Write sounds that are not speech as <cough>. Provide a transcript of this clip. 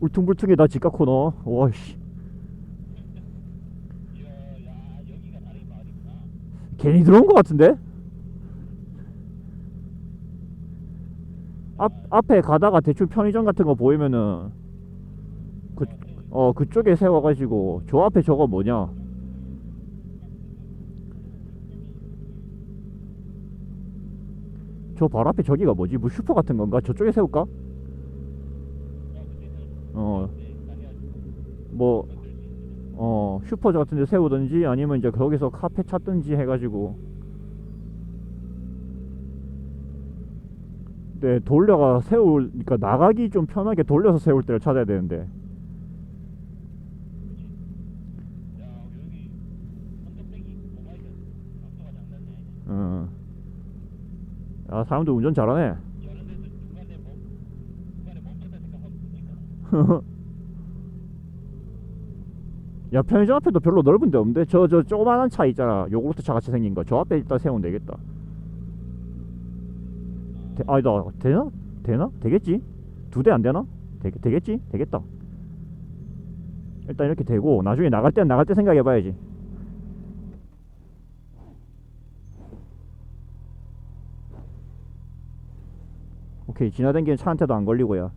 울퉁불퉁해 나 집값 코너 와씨. 괜히 들어온 것 같은데? 앞, 앞에 가다가 대충 편의점 같은 거 보이면은 그, 어 그쪽에 세워가지고 저 앞에 저거 뭐냐 저 바로 앞에 저기가 뭐지 뭐 슈퍼 같은 건가 저쪽에 세울까? 어 뭐 어 슈퍼 같은 데 세우든지 아니면 이제 거기서 카페 찾든지 해가지고 네 돌려가 세울 그러니까 나가기 좀 편하게 돌려서 세울 때를 찾아야 되는데. 어. 야 사람들 운전 잘하네 <laughs> 야 편의점 앞에도 별로 넓은 데 없는데 저 저 조그만한 차 있잖아 요구르트 차 같이 생긴 거 저 앞에 일단 세우면 되겠다 되, 아니다 되나? 되나? 되겠지? 두 대 안 되나? 되, 되겠지? 되겠다 일단 이렇게 되고 나중에 나갈 때는 나갈 때 생각해 봐야지 오케이 지나다니는 차한테도 안 걸리고요